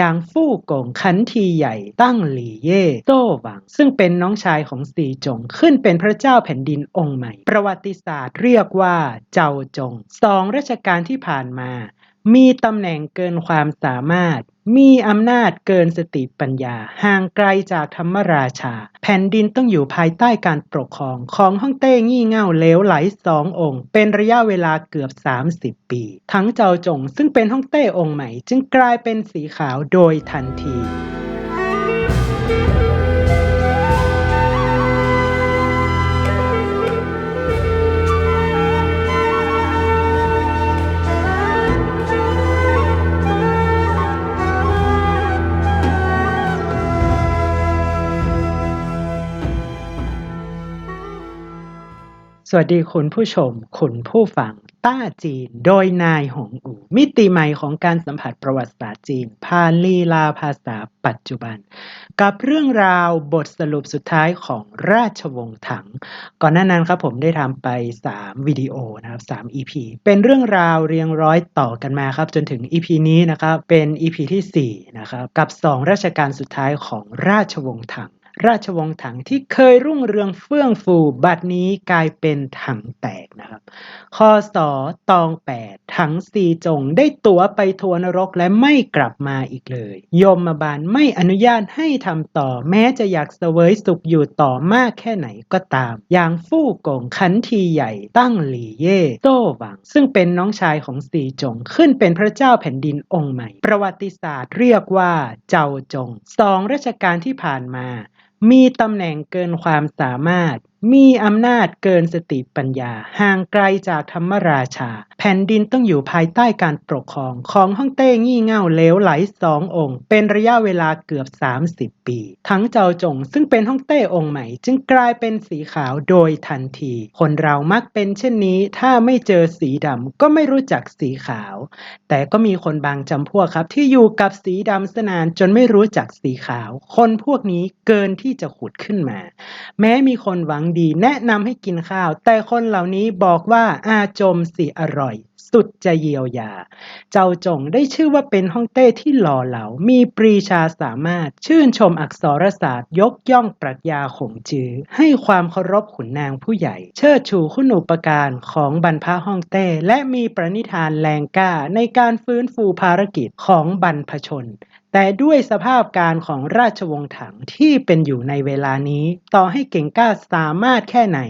อย่างฟู่กงขันทีใหญ่ตั้งหลี่เย่โต้หวัง ซึ่งเป็นน้องชายของสีจงขึ้นเป็นพระเจ้าแผ่นดินองค์ใหม่ ประวัติศาสตร์เรียกว่าเจ้าจงสองรัชกาลที่ผ่านมา มีตำแหน่งเกินความสามารถ มีอำนาจเกินสติปัญญา ห่างไกลจากธรรมราชา แผ่นดินต้องอยู่ภายใต้การปกครองของฮ่องเต้งี่เง่าเลวไหลสององค์ เป็นระยะเวลาเกือบ 30 ปี ทั้งเจ้าจงซึ่งเป็นฮ่องเต้องค์ใหม่ จึงกลายเป็นสีขาวโดยทันที สวัสดีคุณผู้ชม คุณผู้ฟัง ต้าจีน โดยนายหงอู มิติใหม่ของการสัมผัสประวัติศาสตร์จีนผ่านลีลาภาษาปัจจุบัน กับเรื่องราวบทสรุปสุดท้ายของราชวงศ์ถัง ก่อนหน้านั้นครับผมได้ทำไป 3 วิดีโอนะครับ 3 EP เป็นเรื่องราวเรียงร้อยต่อกันมาครับ จนถึง EP นี้นะครับ เป็น EP ทีสี่4 นะครับ กับ 2 ราชการสุดท้ายของราชวงศ์ถัง ราชวงศ์ถังที่เคยรุ่งเรืองเฟื่องฟู บัดนี้กลายเป็นถังแตกนะครับคอสอตองแปดถังซีจงได้ตั๋วไปทัวร์นรกและไม่กลับมาอีกเลย ยมมาบาลไม่อนุญาตให้ทำต่อ แม้จะอยากเสวยสุขอยู่ต่อมากแค่ไหนก็ตาม อย่างฟู่กงขันทีใหญ่ตั้งหลี่เย่โต้หวัง ซึ่งเป็นน้องชายของซีจงขึ้นเป็นพระเจ้าแผ่นดินองค์ใหม่ ประวัติศาสตร์เรียกว่าเจ้าจงสองรัชกาลที่ผ่านมา มีตำแหน่งเกินความสามารถมีอำนาจเกินสติปัญญา ห่างไกลจากธรรมราชา แผ่นดินต้องอยู่ภายใต้การปกครองของฮ่องเต้งี่เง่าเลวไหลสององค์ เป็นระยะเวลาเกือบ 30 ปี ทั้งเจ้าจงซึ่งเป็นฮ่องเต้องค์ใหม่ จึงกลายเป็นสีขาวโดยทันที คนเรามักเป็นเช่นนี้ถ้าไม่เจอสีดำก็ไม่รู้จักสีขาว แต่ก็มีคนบางจำพวกครับ ที่อยู่กับสีดำสนานจนไม่รู้จักสีขาว คนพวกนี้เกินที่จะขุดขึ้นมา แม้มีคนหวังดี แนะนำให้กินข้าว แต่คนเหล่านี้บอกว่าอาจมสิอร่อย สุดจะเยียวยา เจ้าจงได้ชื่อว่าเป็นฮ่องเต้ที่หล่อเหลา มีปรีชาสามารถ ชื่นชมอักษรศาสตร์ยกย่องปรัชญาขงจือ ให้ความเคารพขุนนางผู้ใหญ่ เชิดชูคุณูปการของบรรพฮ่องเต้และมีประนิธานแรงกล้าในการฟื้นฟูภารกิจของบรรพชน แต่ด้วยสภาพการของราชวงศ์ถังที่เป็นอยู่ในเวลานี้ ต่อให้เก่งกล้าสามารถแค่ไหน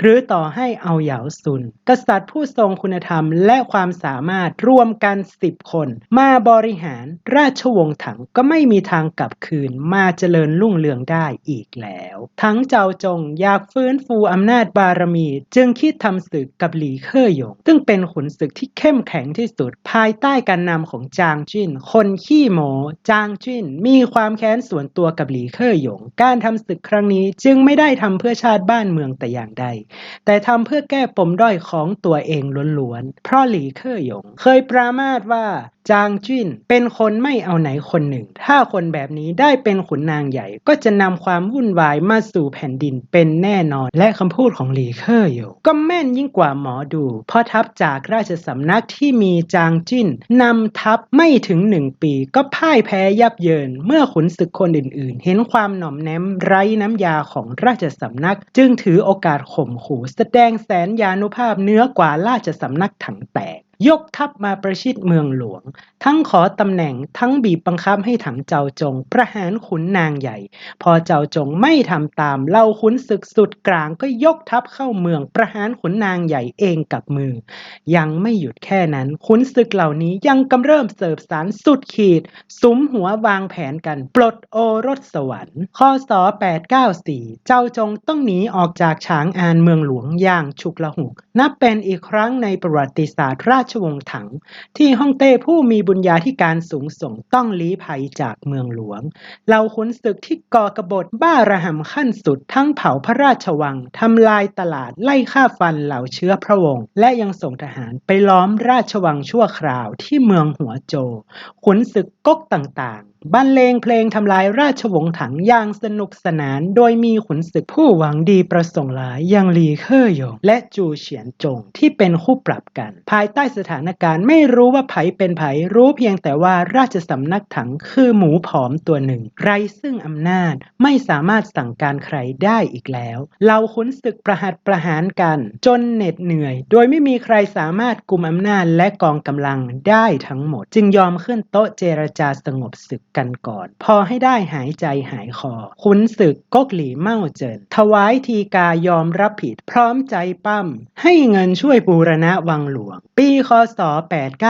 หรือต่อให้เอาเหยาซุน กษัตริย์ผู้ทรงคุณธรรมและความสามารถรวมกันสิบคน มาบริหารราชวงศ์ถังก็ไม่มีทางกลับคืนมาเจริญรุ่งเรืองได้อีกแล้ว ทั้งเจ้าจงอยากฟื้นฟูอำนาจบารมี จึงคิดทำศึกกับหลีเค่อหยง ซึ่งเป็นขุนศึกที่เข้มแข็งที่สุด ภายใต้การนำของจางจิ้น คนขี้โมจางจิ้นมีความแค้นส่วนตัวกับหลีเค่อหยง การทำศึกครั้งนี้จึงไม่ได้ทำเพื่อชาติบ้านเมืองแต่อย่างใด แต่ทำเพื่อแก้ปมด้อยของตัวเองล้วนๆ เพราะหลีเค่อหยง เคยปรามาสว่า จางจิ้น เป็นคนไม่เอาไหนคนหนึ่ง ถ้าคนแบบนี้ได้เป็นขุนนางใหญ่ ก็จะนำความวุ่นวายมาสู่แผ่นดินเป็นแน่นอน และคำพูดของหลีเค่อหยงก็แม่นยิ่งกว่าหมอดู เพราะทัพจากราชสำนักที่มีจางจิ้นนำทัพไม่ถึงหนึ่งปี ก็พ่ายแพ้ยับเยิน เมื่อขุนศึกคนอื่นๆ เห็นความหน่อมแนมไร้น้ำยาของราชสำนัก จึงถือโอกาสข่มขู่แสดงแสนยานุภาพเนื้อกว่าราชสำนักถังแตก ยกทัพมาประชิดเมืองหลวง ทั้งขอตำแหน่งทั้งบีบบังคับให้ถังเจ้าจง ประหารขุนนางใหญ่ พอเจ้าจงไม่ทำตามเล่าขุนศึกสุดกลางก็ยกทัพเข้าเมืองประหารขุนนางใหญ่เองกับมือ ยังไม่หยุดแค่นั้นขุนศึกเหล่านี้ยังกำเริ่มเสิร์ฟสารสุดขีด สุมหัววางแผนกันปลดโอรสสวรรค์ข้อสอ894 เจ้าจงต้องหนีออกจากฉางอานเมืองหลวงอย่างฉุกละหุกนับเป็นอีกครั้งในประวัติศาสตร์ราชชวงศ์ถัง ที่ฮ่องเต้ผู้มีบุญญาธิการสูงส่งต้องลี้ภัยจากเมืองหลวงเหล่าขุนศึกที่ก่อกบฏบ้าระห่ำขั้นสุดทั้งเผาพระราชวังทำลายตลาดไล่ฆ่าฟันเหล่าเชื้อพระวงศ์และยังส่งทหารไปล้อมราชวังชั่วคราวที่เมืองหัวโจ ขุนศึกก๊กต่างๆบรรเลงเพลงทำลายราชวงศ์ถังอย่างสนุกสนาน โดยมีขุนศึกผู้หวังดีประสงค์หลายอย่างหลีเคอร์หยงและจูเฉียนจงที่เป็นคู่ปรับกัน ภายใต้สถานการณ์ไม่รู้ว่าไผเป็นไผรู้เพียงแต่ว่าราชสำนักถังคือหมูผอมตัวหนึ่ง ไรซึ่งอำนาจไม่สามารถสั่งการใครได้อีกแล้วเหล่าขุนศึกประหัตประหารกัน จนเหน็ดเหนื่อย โดยไม่มีใครสามารถกุมอำนาจและกองกำลังได้ทั้งหมด จึงยอมขึ้นโต๊ะเจรจาสงบศึกกันก่อน พอให้ได้หายใจหายคอ ขุนศึกก๊กหลีเม่าเจินถวายทีกายอมรับผิด พร้อมใจปั้ม ให้เงินช่วยบูรณะวังหลวง ปีคศ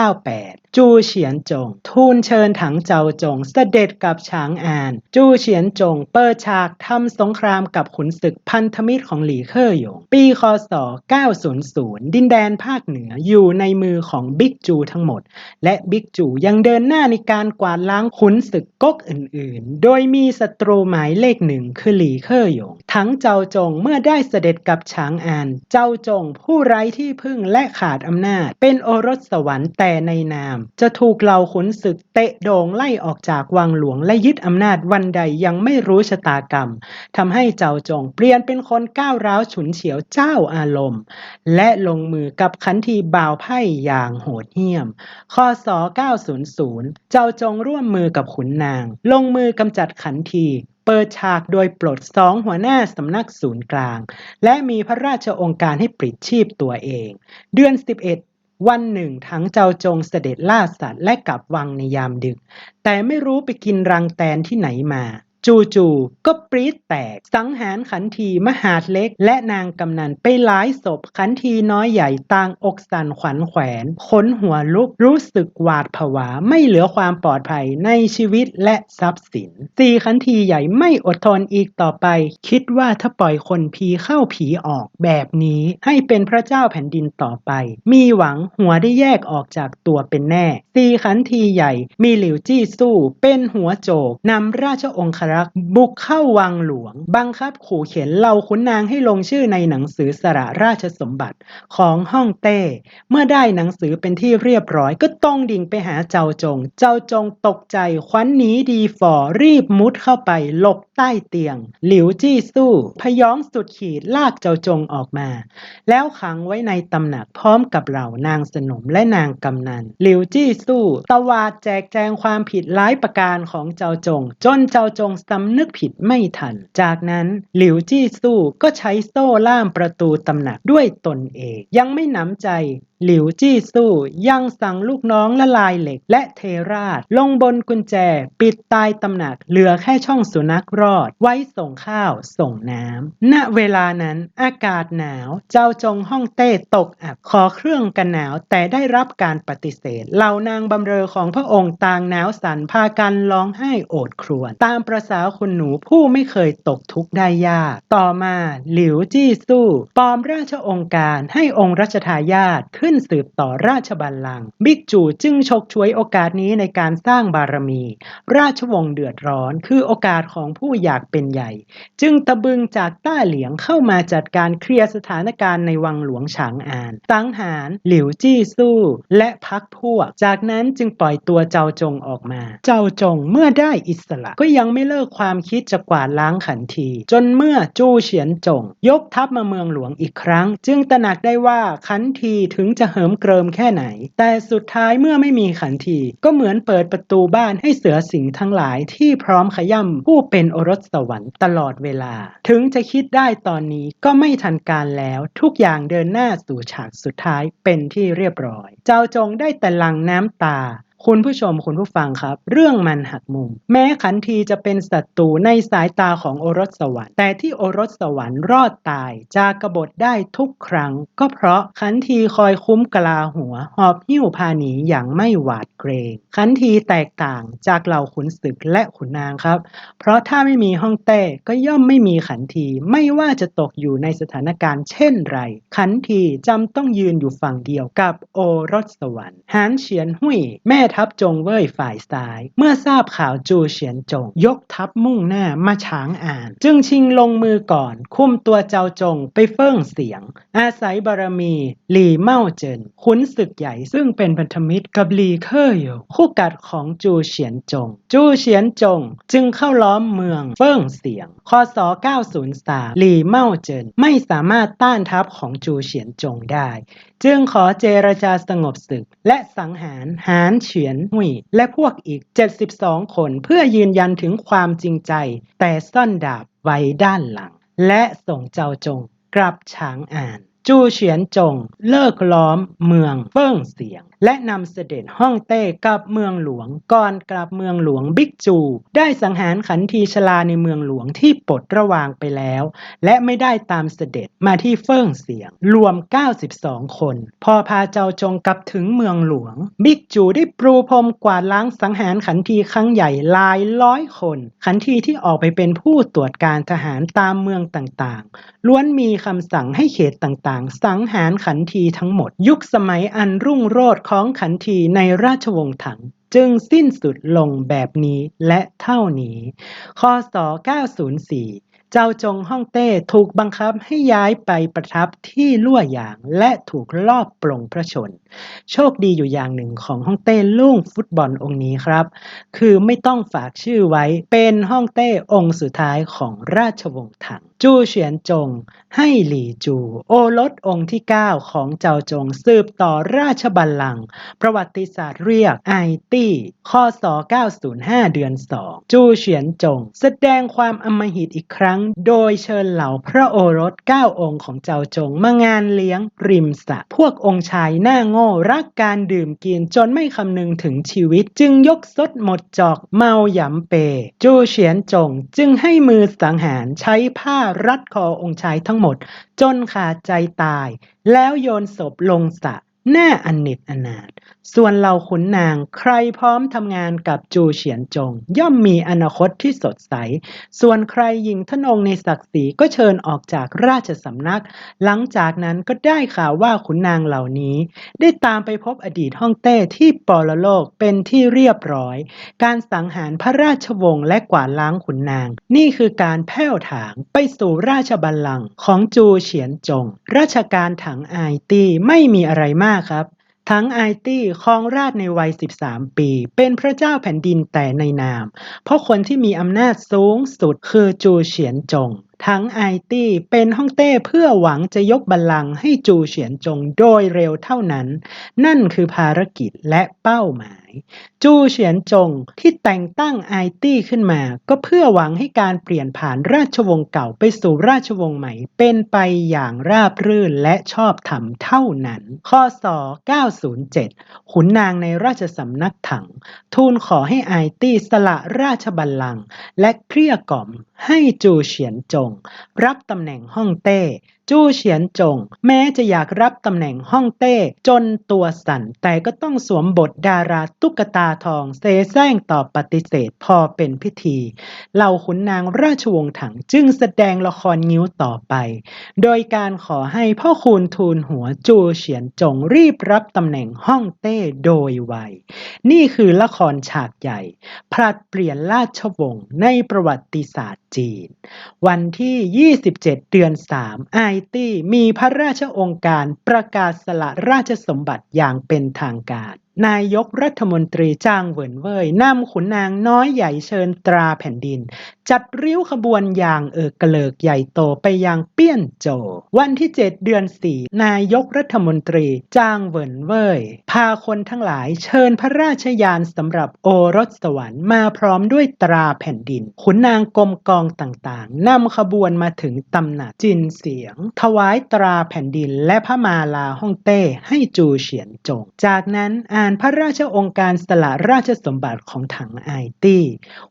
898 จูเฉียนจง ทูลเชิญถังเจ้าจงเสด็จกับฉางอาน จูเฉียนจง เปิดฉากทำสงครามกับขุนศึกพันธมิตรของหลีเค่อหยง ปีคศ 900 ดินแดนภาคเหนืออยู่ในมือของบิ๊กจูทั้งหมด และบิ๊กจูยังเดินหน้าในการกวาดล้างขุนศึกก๊กอื่นๆ โดยมีศัตรูหมายเลขหนึ่งคือหลีเค่อหยง ทั้งเจ้าจงเมื่อได้เสด็จกับฉางอาน เจ้าจงผู้ไร้ที่พึ่งและขาดอำนาจ เป็นโอรสสวรรค์แต่ในนามจะถูกเหล่าขุนศึกเตะโด่งไล่ออกจากวังหลวงและยึดอำนาจวันใดยังไม่รู้ชะตากรรมทำให้เจ้าจงเปลี่ยนเป็นคนก้าวร้าวฉุนเฉียวเจ้าอารมณ์ และลงมือกับขันทีบ่าวไพ่อย่างโหดเหี้ยมคศ900 เจ้าจงร่วมมือกับขุนนาง ลงมือกำจัดขันทีเปิดฉากโดยปลดสองหัวหน้าสำนักศูนย์กลาง และมีพระราชองค์การให้ปลิดชีพตัวเอง เดือน 11 วันหนึ่งทั้งเจ้าจงเสด็จล่าสัตว์และกลับวังในยามดึก แต่ไม่รู้ไปกินรังแตนที่ไหนมา จู่ๆก็ปรี๊ดแตก สังหารขันทีมหาดเล็ก และนางกำนันไปหลายศพ ขันทีน้อยใหญ่ต่างอกสั่นขวัญแขวนขนหัวลุกรู้สึกหวาดผวาไม่เหลือความปลอดภัยในชีวิตและทรัพย์สินสี่ขันทีใหญ่ไม่อดทนอีกต่อไป คิดว่าถ้าปล่อยคนผีเข้าผีออกแบบนี้ให้เป็นพระเจ้าแผ่นดินต่อไป มีหวังหัวได้แยกออกจากตัวเป็นแน่สี่ขันทีใหญ่ มีหลิวจี้สู้เป็นหัวโจกนำราชองครักษ์บุกเข้าวังหลวง บังคับขู่เข็นเหล่าขุนนางให้ลงชื่อในหนังสือสละราชสมบัติของฮ่องเต้ เมื่อได้หนังสือเป็นที่เรียบร้อยก็ต้องดิ่งไปหาเจ้าจง เจ้าจงตกใจควันหนีดีฝ่อรีบมุดเข้าไปหลบใต้เตียง หลิวจี้สู้พยองสุดขีดลากเจ้าจงออกมา แล้วขังไว้ในตำหนักพร้อมกับเหล่านางสนมและนางกำนัน หลิวจี้สู้ ตวาดแจกแจงความผิดร้ายประการของเจ้าจง จนเจ้าจงสำนึกผิดไม่ทัน จากนั้นหลิวจี้สู้ก็ใช้โซ่ล่ามประตูตำหนักด้วยตนเอง ยังไม่หนำใจ หลิวจี้สู้ยังสั่งลูกน้องละลายเหล็กและเทราช ลงบนกุญแจ ปิดตายตำหนักเหลือแค่ช่องสุนัขรอด ไว้ส่งข้าวส่งน้ำณเวลานั้นอากาศหนาวเจ้าจงฮ่องเต้ตกอับขอเครื่องกันหนาวแต่ได้รับการปฏิเสธเหล่านางบำเรอของพระองค์ต่างหนาวสั่นพากันร้องไห้โอดครวญตามประษาคุณหนูผู้ไม่เคยตกทุกข์ได้ยาก ต่อมาหลิวจี้สู้ปลอมราชองค์การให้องค์รัชทายาทขึ้นึ้นสืบต่อราชบัลลังก์บิ๊กจูจึงฉกฉวยโอกาสนี้ในการสร้างบารมี ราชวงศ์เดือดร้อนคือโอกาสของผู้อยากเป็นใหญ่ จึงตะบึงจากต้าเหลียงเข้ามาจัดการเคลียร์สถานการณ์ในวังหลวงฉางอานสังหารหลิวจี้สู้ และพักพวก จากนั้นจึงปล่อยตัวเจ้าจงออกมา เจ้าจงเมื่อได้อิสระก็ยังไม่เลิกความคิดจะกวาดล้างขันที จนเมื่อจูเฉียนจง ยกทัพมาเมืองหลวงอีกครั้ง จึงตระหนักได้ว่าขันทีถึงจะเหิมเกริมแค่ไหน แต่สุดท้ายเมื่อไม่มีขันทีก็เหมือนเปิดประตูบ้านให้เสือสิงทั้งหลายที่พร้อมขย่ำผู้เป็นโอรสสวรรค์ตลอดเวลา ถึงจะคิดได้ตอนนี้ก็ไม่ทันการแล้วทุกอย่างเดินหน้าสู่ฉากสุดท้ายเป็นที่เรียบร้อย เจ้าจงได้แต่หลังน้ำตา คุณผู้ชมคุณผู้ฟังครับ เรื่องมันหักมุม แม้ขันทีจะเป็นศัตรูในสายตาของโอรสสวรรค์ แต่ที่โอรสสวรรค์รอดตายจากกบฏได้ทุกครั้ง ก็เพราะขันทีคอยคุ้มกลาหัว หอบหิ้วพาหนีอย่างไม่หวาดเกรงขันทีแตกต่างจากเหล่าขุนศึกและขุนนางครับ เพราะถ้าไม่มีฮ่องเต้ก็ย่อมไม่มีขันทีไม่ว่าจะตกอยู่ในสถานการณ์เช่นไร ขันทีจำต้องยืนอยู่ฝั่งเดียวกับโอรสสวรรค์หานเฉียนหุยแม่ทัพจงเว่ยฝ่ายซ้าย เมื่อทราบข่าวจูเฉียนจง ยกทัพมุ่งหน้ามาฉางอ่าน จึงชิงลงมือก่อน คุมตัวเจ้าจงไปเฟิ่งเสียง อาศัยบารมี หลีเม่าเจินขุนศึกใหญ่ซึ่งเป็นพันธมิตรกับหลีเคออยู่คู่กัดของจูเฉียนจง จูเฉียนจง จึงเข้าล้อมเมืองเฟิ่งเสียงคศ903หลีเม่าเจินไม่สามารถต้านทัพของจูเฉียนจงได้จึงขอเจรจาสงบศึก และสังหารหานเฉียนหุยและพวกอีก 72 คนเพื่อยืนยันถึงความจริงใจ แต่ซ่อนดาบไว้ด้านหลัง และส่งเจ้าจงกลับฉางอ่าน จูเฉียนจง เลิกล้อมเมืองเฟิ่งเสียง และนำเสด็จฮ่องเต้กลับเมืองหลวง ก่อนกลับเมืองหลวงบิ๊กจู ได้สังหารขันทีชลาในเมืองหลวงที่ปลดระวางไปแล้ว และไม่ได้ตามเสด็จมาที่เฟิ่งเสียง รวม 92 คน พอพาเจ้าจงกลับถึงเมืองหลวง บิ๊กจูได้ปรูพรมกวาดล้างสังหารขันทีครั้งใหญ่หลายร้อยคน ขันทีที่ออกไปเป็นผู้ตรวจการทหารตามเมืองต่างๆ ล้วนมีคำสั่งให้เขตต่างๆ สังหารขันทีทั้งหมด ยุคสมัยอันรุ่งโรจน์ของขันทีในราชวงศ์ถังจึงสิ้นสุดลงแบบนี้และเท่านี้ คศ 904 เจ้าจงฮ่องเต้ถูกบังคับให้ย้ายไปประทับที่ลั่วหยางและถูกลอบปลงพระชน โชคดีอยู่อย่างหนึ่งของฮ่องเต้องฟุตบอลองค์นี้ครับ คือไม่ต้องฝากชื่อไว้เป็นฮ่องเต้องค์สุดท้ายของราชวงศ์ถังจูเฉียนจง ให้หลี่จู โอรสองค์ที่ 9 ของเจ้าจงสืบต่อราชบัลลังก์ประวัติศาสตร์เรียกไอตี้คศ905 เดือน 2 จูเฉียนจง แสดงความอำมหิตอีกครั้ง โดยเชิญเหล่าพระโอรส 9 องค์ของเจ้าจง มางานเลี้ยงริมสระพวกองค์ชายหน้าโง่รักการดื่มกินจนไม่คำนึงถึงชีวิต จึงยกซดหมดจอกเมาหยำเป จูเฉียนจง จึงให้มือสังหารใช้ผ้ารัดคอองค์ชายทั้งหมด จนขาดใจตาย แล้วโยนศพลงสระ น้าอันเน็ตอนาถ ส่วนเราขุนนาง ใครพร้อมทำงานกับจูเฉียนจง ย่อมมีอนาคตที่สดใส ส่วนใครยิงทนงในศักดิ์ศรีก็เชิญออกจากราชสำนัก หลังจากนั้นก็ได้ข่าวว่าขุนนางเหล่านี้ ได้ตามไปพบอดีตฮ่องเต้ที่ปรโลกเป็นที่เรียบร้อย การสังหารพระราชวงศ์และกวาดล้างขุนนาง นี่คือการแผ่วถางไปสู่ราชบัลลังก์ของจูเฉียนจง ราชการถังไอตี้ไม่มีอะไรมากครับ ทั้งไอตี้ครองราชในวัย 13 ปี เป็นพระเจ้าแผ่นดินแต่ในนาม เพราะคนที่มีอำนาจสูงสุดคือจูเฉียนจง ทั้งไอตี้เป็นฮ่องเต้เพื่อหวังจะยกบัลลังก์ให้จูเฉียนจงโดยเร็วเท่านั้น นั่นคือภารกิจและเป้าหมายจูเฉียนจงที่แต่งตั้งไอตี้ขึ้นมา ก็เพื่อหวังให้การเปลี่ยนผ่านราชวงศ์เก่าไปสู่ราชวงศ์ใหม่ เป็นไปอย่างราบรื่นและชอบธรรมเท่านั้น ข้อศ907 ขุนนางในราชสำนักถัง ทูลขอให้ไอตี้สละราชบัลลังก์และเกลี้ยกล่อมให้จูเฉียนจง รับตำแหน่งฮ่องเต้จูเฉียนจง แม้จะอยากรับตำแหน่งฮ่องเต้ จนตัวสั่นแต่ก็ต้องสวมบทดาราตุ๊กตาทองเซแซงตอบปฏิเสธพอเป็นพิธี เหล่าขุนนางราชวงศ์ถังจึงแสดงละครงิ้วต่อไป โดยการขอให้พ่อคูณทูลหัวจูเฉียนจงรีบรับตำแหน่งห้องเต้โดยไว นี่คือละครฉากใหญ่ผลัดเปลี่ยนราชวงศ์ในประวัติศาสตร์จีน วันที่ 27 เดือน 3 ไอตี้มีพระราชองค์การประกาศสละราชสมบัติอย่างเป็นทางการ นายกรัฐมนตรีจ้างเหวินเว่ยนำขุนนางน้อยใหญ่เชิญตราแผ่นดิน จัดริ้วขบวนอย่างเอิกกระเลิกใหญ่โตไปยังเปี้ยนโจววันที่ 7 เดือน 4 นายกรัฐมนตรีจ้างเหวินเว่ยพาคนทั้งหลายเชิญพระราชยานสำหรับโอรสสวรรค์มาพร้อมด้วยตราแผ่นดิน ขุนนางกรมกองต่างๆนำขบวนมาถึงตำหนักจินเสียง ถวายตราแผ่นดินและพระมาลาฮ่องเต้ให้จูเฉียนจง จากนั้นอ่านพระราชองค์การสละราชสมบัติของถังไอตี้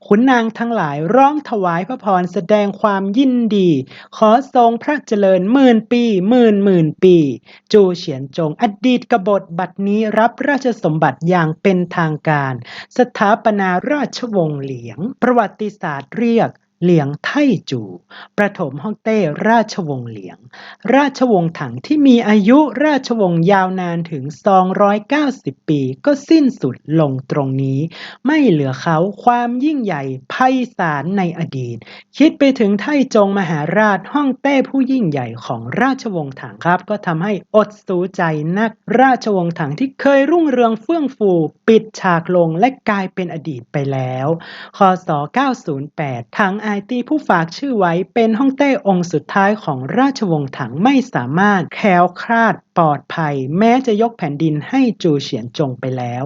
ขุนนางทั้งหลายร้องถวายพระพรแสดงความยินดี ขอทรงพระเจริญหมื่นปีหมื่นหมื่นปี จูเฉียนจงอดีตกบฏบัดนี้รับราชสมบัติอย่างเป็นทางการ สถาปนาราชวงศ์เหลียง ประวัติศาสตร์เรียก เหลียงไท่จูประถมฮ่องเต้ราชวงศ์เหลียง ราชวงศ์ถังที่มีอายุราชวงศ์ยาวนานถึง 290 ปี ก็สิ้นสุดลงตรงนี้ ไม่เหลือเขาความยิ่งใหญ่ไพศาลในอดีต คิดไปถึงไท่จงมหาราชฮ่องเต้ผู้ยิ่งใหญ่ของราชวงศ์ถังครับ ก็ทำให้อดสูใจนักราชวงศ์ถังที่เคยรุ่งเรืองเฟื่องฟู ปิดฉากลงและกลายเป็นอดีตไปแล้วคศ 908 ถังไอตีผู้ฝากชื่อไว้เป็นฮ่องเต้องค์สุดท้ายของราชวงศ์ถังไม่สามารถแคล้วคลาดปลอดภัย แม้จะยกแผ่นดินให้จูเฉียนจงไปแล้ว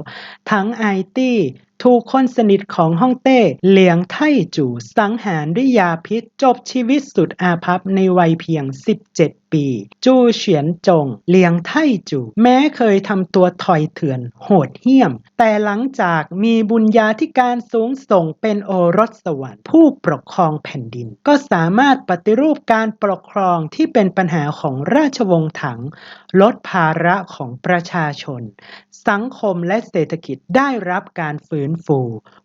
ถังไอตี้ ถูกคนสนิทของฮ่องเต้เหลียงไท่จูสังหารด้วยยาพิษจบชีวิตสุดอาภัพในวัยเพียง 17 ปี จูเฉียนจงเหลียงไท่จู แม้เคยทำตัวถอยเถื่อนโหดเหี้ยม แต่หลังจากมีบุญญาธิการสูงส่งเป็นโอรสสวรรค์ผู้ปกครองแผ่นดิน ก็สามารถปฏิรูปการปกครองที่เป็นปัญหาของราชวงศ์ถัง ลดภาระของประชาชน สังคมและเศรษฐกิจได้รับการฟื้นฟู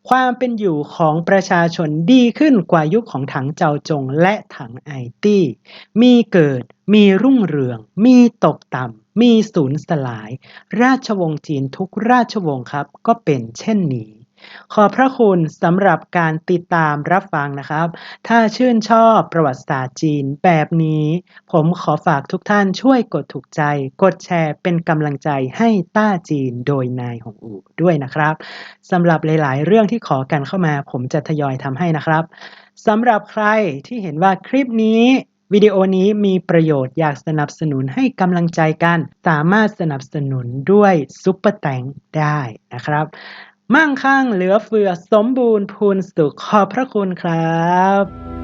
ความเป็นอยู่ของประชาชนดีขึ้นกว่ายุคของถังเจ้าจงและถังไอตี้ มีเกิด มีรุ่งเรือง มีตกต่ำ มีสูญสลาย ราชวงศ์จีนทุกราชวงศ์ครับก็เป็นเช่นนี้ ขอบพระคุณสำหรับการติดตามรับฟังนะครับ ถ้าชื่นชอบประวัติศาสตร์จีนแบบนี้ ผมขอฝากทุกท่านช่วยกดถูกใจ กดแชร์เป็นกำลังใจให้ต้าจีนโดยนายหงอูด้วยนะครับสำหรับหลาย ๆ เรื่องที่ขอกันเข้ามา ผมจะทยอยทำให้นะครับสำหรับใครที่เห็นว่าคลิปนี้วิดีโอนี้มีประโยชน์อยากสนับสนุนให้กำลังใจกัน สามารถสนับสนุนด้วยซุปเปอร์แตงได้นะครับ มั่งคั่งเหลือเฟือสมบูรณ์พูนสุขขอบพระคุณครับ